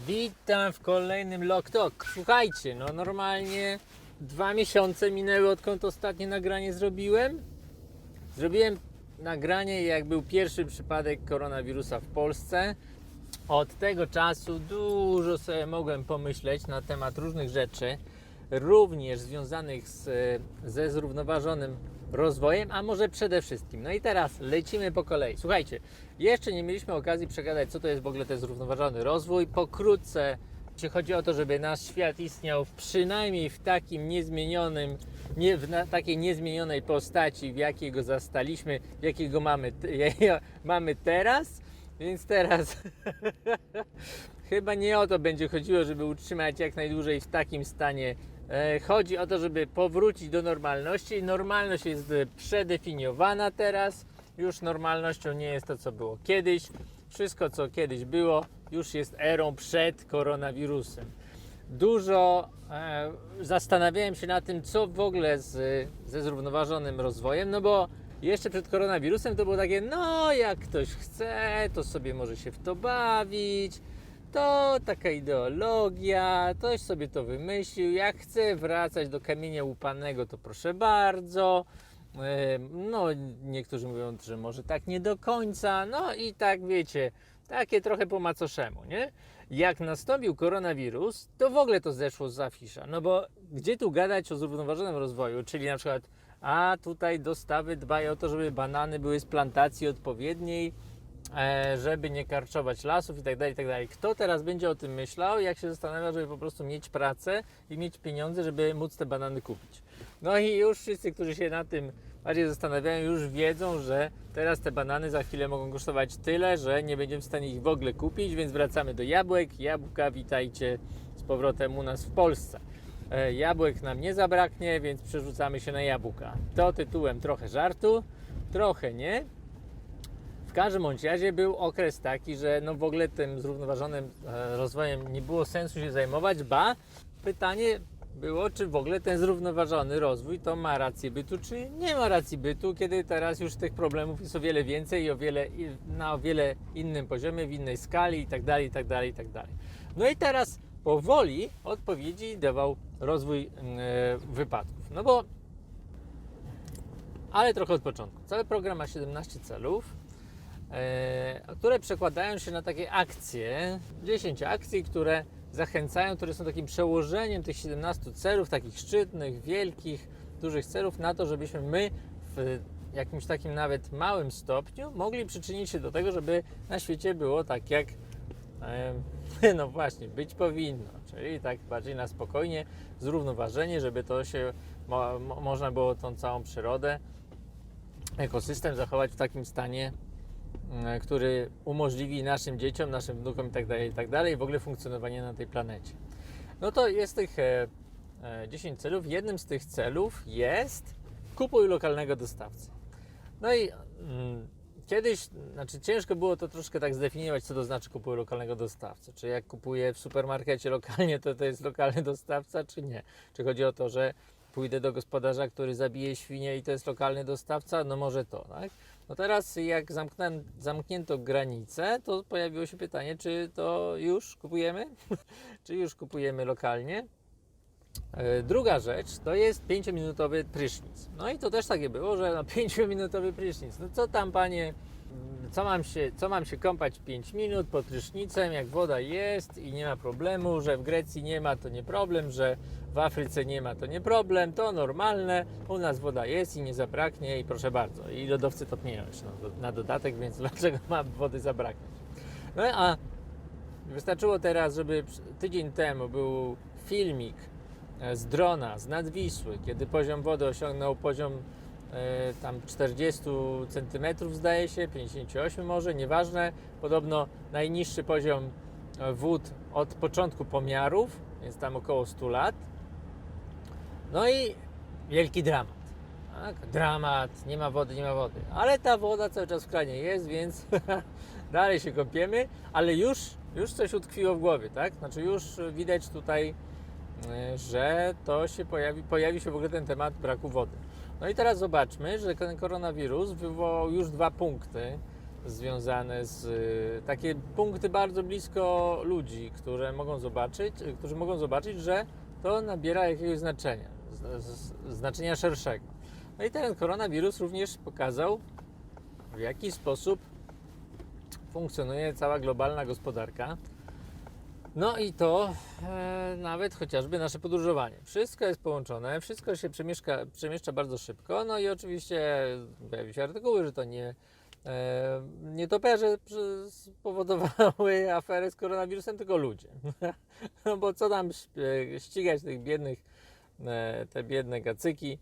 Witam w kolejnym Loktok. Słuchajcie, no normalnie dwa miesiące minęły odkąd ostatnie nagranie zrobiłem. Zrobiłem nagranie jak był pierwszy przypadek koronawirusa w Polsce. Od tego czasu dużo sobie mogłem pomyśleć na temat różnych rzeczy, również związanych z, ze zrównoważonym rozwojem, a może przede wszystkim. No i teraz lecimy po kolei. Słuchajcie, jeszcze nie mieliśmy okazji przegadać, co to jest w ogóle ten zrównoważony rozwój. Pokrótce, jeśli chodzi o to, żeby nasz świat istniał przynajmniej w takim niezmienionym, nie, w na, takiej niezmienionej postaci, w jakiej go zastaliśmy, w jakiej go mamy, mamy teraz. Więc teraz chyba nie o to będzie chodziło, żeby utrzymać jak najdłużej w takim stanie. E, Chodzi o to, żeby powrócić do normalności. Normalność jest przedefiniowana teraz. Już normalnością nie jest to, co było kiedyś. Wszystko, co kiedyś było, już jest erą przed koronawirusem. Dużo e, zastanawiałem się nad tym, co w ogóle z, ze zrównoważonym rozwojem, no bo jeszcze przed koronawirusem to było takie, no jak ktoś chce, to sobie może się w to bawić, to taka ideologia, ktoś sobie to wymyślił, jak chce wracać do kamienia łupanego, to proszę bardzo. No, niektórzy mówią, że może tak nie do końca, no i tak wiecie, takie trochę po macoszemu, nie? Jak nastąpił koronawirus, to w ogóle to zeszło z afisza, no bo gdzie tu gadać o zrównoważonym rozwoju, czyli na przykład, a tutaj dostawy dbają o to, żeby banany były z plantacji odpowiedniej, żeby nie karczować lasów i tak dalej, i tak dalej. Kto teraz będzie o tym myślał, jak się zastanawia, żeby po prostu mieć pracę i mieć pieniądze, żeby móc te banany kupić? No i już wszyscy, którzy się na tym bardziej zastanawiają, już wiedzą, że teraz te banany za chwilę mogą kosztować tyle, że nie będziemy w stanie ich w ogóle kupić, więc wracamy do jabłek. Jabłka, witajcie z powrotem u nas w Polsce. E, Jabłek nam nie zabraknie, więc przerzucamy się na jabłka. To tytułem trochę żartu, trochę nie. Każdym bądź razie był okres taki, że no w ogóle tym zrównoważonym e, rozwojem nie było sensu się zajmować, ba pytanie było, czy w ogóle ten zrównoważony rozwój to ma rację bytu, czy nie ma racji bytu, kiedy teraz już tych problemów jest o wiele więcej i o wiele, na o wiele innym poziomie, w innej skali i tak dalej, i tak dalej, i tak dalej. No i teraz powoli odpowiedzi dawał rozwój e, wypadków. No bo ale trochę od początku. Cały program ma 17 celów, które przekładają się na takie akcje, 10 akcji, które zachęcają, które są takim przełożeniem tych 17 celów, takich szczytnych, wielkich, dużych celów, na to, żebyśmy my w jakimś takim nawet małym stopniu mogli przyczynić się do tego, żeby na świecie było tak, jak e, no właśnie, być powinno, czyli tak bardziej na spokojnie, zrównoważenie, żeby to się mo, mo, można było tą całą przyrodę, ekosystem zachować w takim stanie, który umożliwi naszym dzieciom, naszym wnukom tak i tak dalej, w ogóle funkcjonowanie na tej planecie. No to jest tych e, e, 10 celów. Jednym z tych celów jest kupuj lokalnego dostawcę. No i mm, kiedyś, znaczy ciężko było to troszkę tak zdefiniować, co to znaczy kupuj lokalnego dostawcę. Czy jak kupuję w supermarkecie lokalnie, to to jest lokalny dostawca, czy nie? Czy chodzi o to, że pójdę do gospodarza, który zabije świnie i to jest lokalny dostawca? No może to, tak? No teraz jak zamknę, zamknięto granice, to pojawiło się pytanie, czy to już kupujemy? czy już kupujemy lokalnie? E, Druga rzecz to jest 5-minutowy prysznic. No i to też takie było, że no 5-minutowy prysznic. No co tam panie, co mam, się, co mam się kąpać 5 minut pod prysznicem, jak woda jest i nie ma problemu, że w Grecji nie ma to nie problem, że w Afryce nie ma to nie problem, to normalne, u nas woda jest i nie zabraknie i proszę bardzo. I lodowcy topnieją jeszcze na, do, na dodatek, więc dlaczego ma wody zabraknąć? No a Wystarczyło teraz, żeby tydzień temu był filmik e, z drona, z nadwisły, kiedy poziom wody osiągnął poziom tam 40 cm zdaje się, 58 może, nieważne. Podobno najniższy poziom e, wód od początku pomiarów, więc tam około 100 lat. No i wielki dramat. Tak? Dramat, nie ma wody, nie ma wody. Ale ta woda cały czas w kranie jest, więc dalej się kąpiemy, ale już, już coś utkwiło w głowie, tak? Znaczy już widać tutaj, y, że to się pojawi, pojawi się w ogóle ten temat braku wody. No i teraz zobaczmy, że ten koronawirus wywołał już dwa punkty związane z y, takie punkty bardzo blisko ludzi, które mogą zobaczyć, y, którzy mogą zobaczyć, że to nabiera jakiegoś znaczenia, znaczenia szerszego. No i ten koronawirus również pokazał, w jaki sposób funkcjonuje cała globalna gospodarka. No i to e, nawet chociażby nasze podróżowanie. Wszystko jest połączone, wszystko się przemieszka, przemieszcza bardzo szybko. No i oczywiście pojawiły się artykuły, że to nie, e, nie toperze spowodowały aferę z koronawirusem, tylko ludzie. no bo co tam ścigać tych biednych, e, te biedne gacyki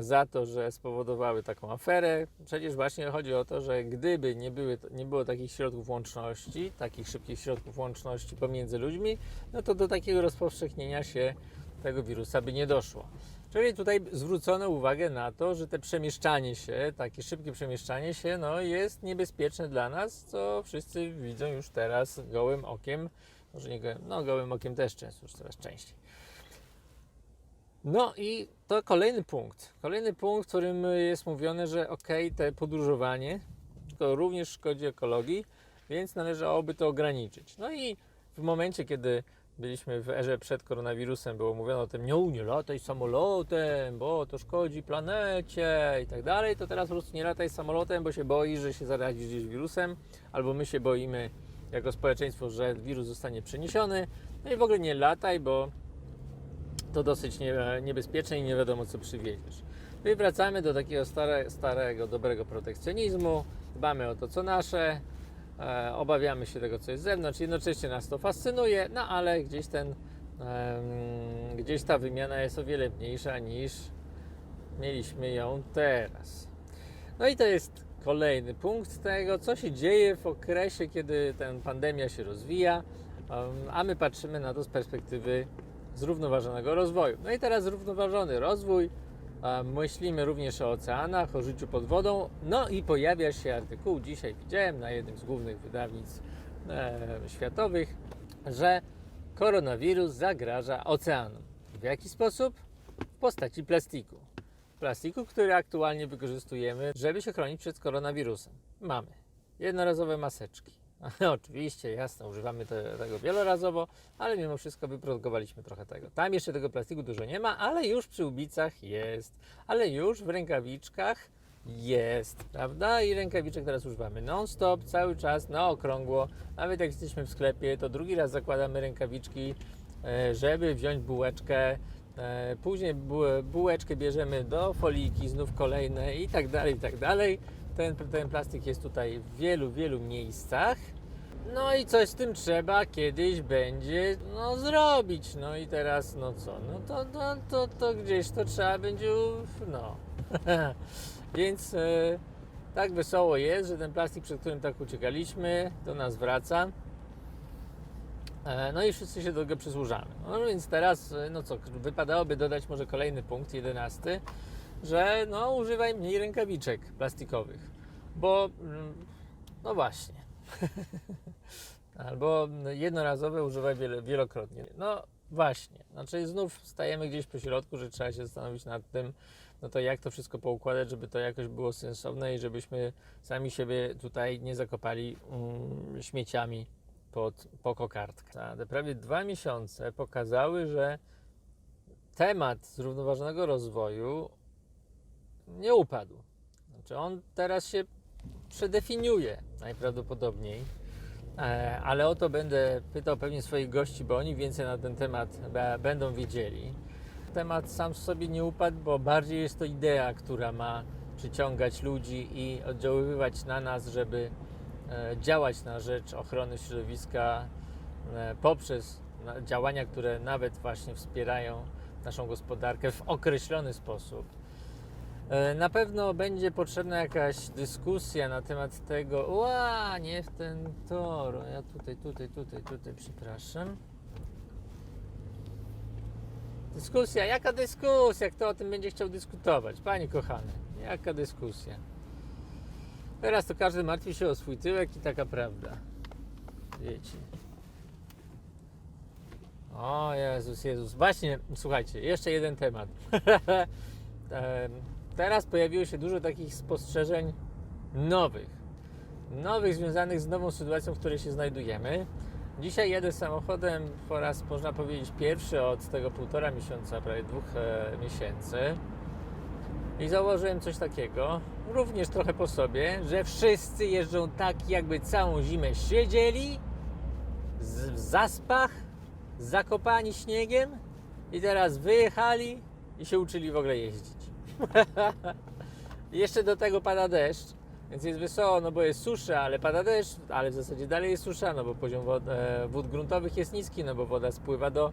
za to, że spowodowały taką aferę. Przecież właśnie chodzi o to, że gdyby nie, były, nie było takich środków łączności, takich szybkich środków łączności pomiędzy ludźmi, no to do takiego rozpowszechnienia się tego wirusa by nie doszło. Czyli tutaj zwrócono uwagę na to, że te przemieszczanie się, takie szybkie przemieszczanie się, no jest niebezpieczne dla nas, co wszyscy widzą już teraz gołym okiem, może nie gołym, no gołym okiem też często, już coraz częściej. No i to kolejny punkt. Kolejny punkt, w którym jest mówione, że ok, te podróżowanie to również szkodzi ekologii, więc należałoby to ograniczyć. No i w momencie, kiedy byliśmy w erze przed koronawirusem, było mówione o tym, nie, nie lataj samolotem, bo to szkodzi planecie i tak dalej, to teraz po prostu nie lataj samolotem, bo się boisz, że się zarazisz gdzieś wirusem, albo my się boimy jako społeczeństwo, że wirus zostanie przeniesiony. No i w ogóle nie lataj, bo to dosyć nie, niebezpieczne i nie wiadomo co przywieziesz. No i wracamy do takiego stare, starego, dobrego protekcjonizmu, dbamy o to co nasze, e, obawiamy się tego co jest z zewnątrz, jednocześnie nas to fascynuje, no ale gdzieś ten, em, gdzieś ta wymiana jest o wiele mniejsza niż mieliśmy ją teraz. No i to jest kolejny punkt tego, co się dzieje w okresie, kiedy ta pandemia się rozwija, a my patrzymy na to z perspektywy zrównoważonego rozwoju. No i teraz zrównoważony rozwój, myślimy również o oceanach, o życiu pod wodą. No i pojawia się artykuł, dzisiaj widziałem na jednym z głównych wydawnictw e, światowych, że koronawirus zagraża oceanom. W jaki sposób? W postaci plastiku. Plastiku, który aktualnie wykorzystujemy, żeby się chronić przed koronawirusem. Mamy jednorazowe maseczki. Oczywiście, jasne, używamy te, tego wielorazowo, ale mimo wszystko wyprodukowaliśmy trochę tego. Tam jeszcze tego plastiku dużo nie ma, ale już przy ubicach jest, ale już w rękawiczkach jest, prawda? I rękawiczek teraz używamy non-stop, cały czas, na okrągło. Nawet jak jesteśmy w sklepie, to drugi raz zakładamy rękawiczki, e, żeby wziąć bułeczkę. E, Później bu- bułeczkę bierzemy do foliki, znów kolejne i tak dalej, i tak dalej. Ten, ten plastik jest tutaj w wielu, wielu miejscach. No i coś z tym trzeba kiedyś będzie no, zrobić. No i teraz no co? No to, to, to, to gdzieś to trzeba będzie. No. Więc e, tak wesoło jest, że ten plastik, przed którym tak uciekaliśmy, do nas wraca. E, No i wszyscy się do tego przysłużamy. No więc teraz, e, no co, wypadałoby dodać może kolejny punkt, jedenasty, że no używaj mniej rękawiczek plastikowych, bo mm, no właśnie. Albo jednorazowe używaj wielokrotnie. No właśnie, znaczy znów stajemy gdzieś po środku, że trzeba się zastanowić nad tym, no to jak to wszystko poukładać, żeby to jakoś było sensowne i żebyśmy sami siebie tutaj nie zakopali mm, śmieciami pod, po kokardkę. A Te prawie dwa miesiące pokazały, że temat zrównoważonego rozwoju nie upadł. Znaczy on teraz się przedefiniuje najprawdopodobniej, E, ale o to będę pytał pewnie swoich gości, bo oni więcej na ten temat będą wiedzieli. Temat sam w sobie nie upadł, bo bardziej jest to idea, która ma przyciągać ludzi i oddziaływać na nas, żeby e, działać na rzecz ochrony środowiska e, poprzez działania, które nawet właśnie wspierają naszą gospodarkę w określony sposób. E, Na pewno będzie potrzebna jakaś dyskusja na temat tego. Ła, nie w ten tor. Ja tutaj, tutaj, tutaj, tutaj, przepraszam. Dyskusja, jaka dyskusja? Kto o tym będzie chciał dyskutować? Panie kochany, jaka dyskusja? Teraz to każdy martwi się o swój tyłek i taka prawda. Wiecie. O Jezus, Jezus. Właśnie, słuchajcie, jeszcze jeden temat. Em, Teraz pojawiło się dużo takich spostrzeżeń nowych. nowych związanych z nową sytuacją, w której się znajdujemy. Dzisiaj jedę samochodem po raz, można powiedzieć, pierwszy od tego półtora miesiąca, prawie dwóch e, miesięcy. I założyłem coś takiego, również trochę po sobie, że wszyscy jeżdżą tak, jakby całą zimę siedzieli z, w zaspach, zakopani śniegiem i teraz wyjechali i się uczyli w ogóle jeździć. Jeszcze do tego pada deszcz, więc jest wesoło, no bo jest susza, ale pada deszcz, ale w zasadzie dalej jest susza, no bo poziom wod, e, wód gruntowych jest niski, no bo woda spływa do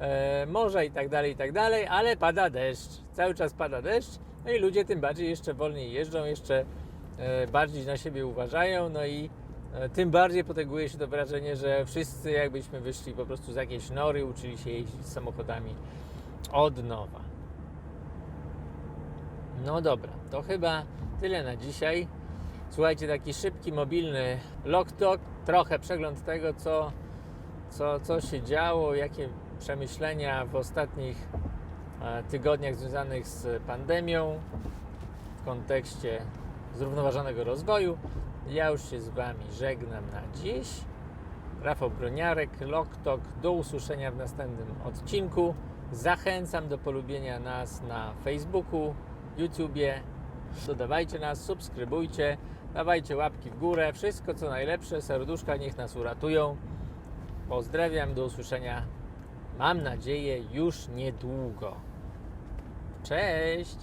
e, morza i tak dalej, i tak dalej, ale pada deszcz, cały czas pada deszcz, no i ludzie tym bardziej jeszcze wolniej jeżdżą, jeszcze e, bardziej na siebie uważają, no i e, tym bardziej potęguje się to wrażenie, że wszyscy jakbyśmy wyszli po prostu z jakiejś nory, uczyli się jeździć samochodami od nowa. No dobra, to chyba tyle na dzisiaj. Słuchajcie, taki szybki, mobilny lock-talk, trochę przegląd tego, co, co, co się działo, jakie przemyślenia w ostatnich e, tygodniach związanych z pandemią w kontekście zrównoważonego rozwoju. Ja już się z Wami żegnam na dziś. Rafał Broniarek, Locktalk. Do usłyszenia w następnym odcinku. Zachęcam do polubienia nas na Facebooku, YouTubie. Dodawajcie nas, subskrybujcie, dawajcie łapki w górę. Wszystko co najlepsze, serduszka niech nas uratują. Pozdrawiam, do usłyszenia. Mam nadzieję już niedługo. Cześć!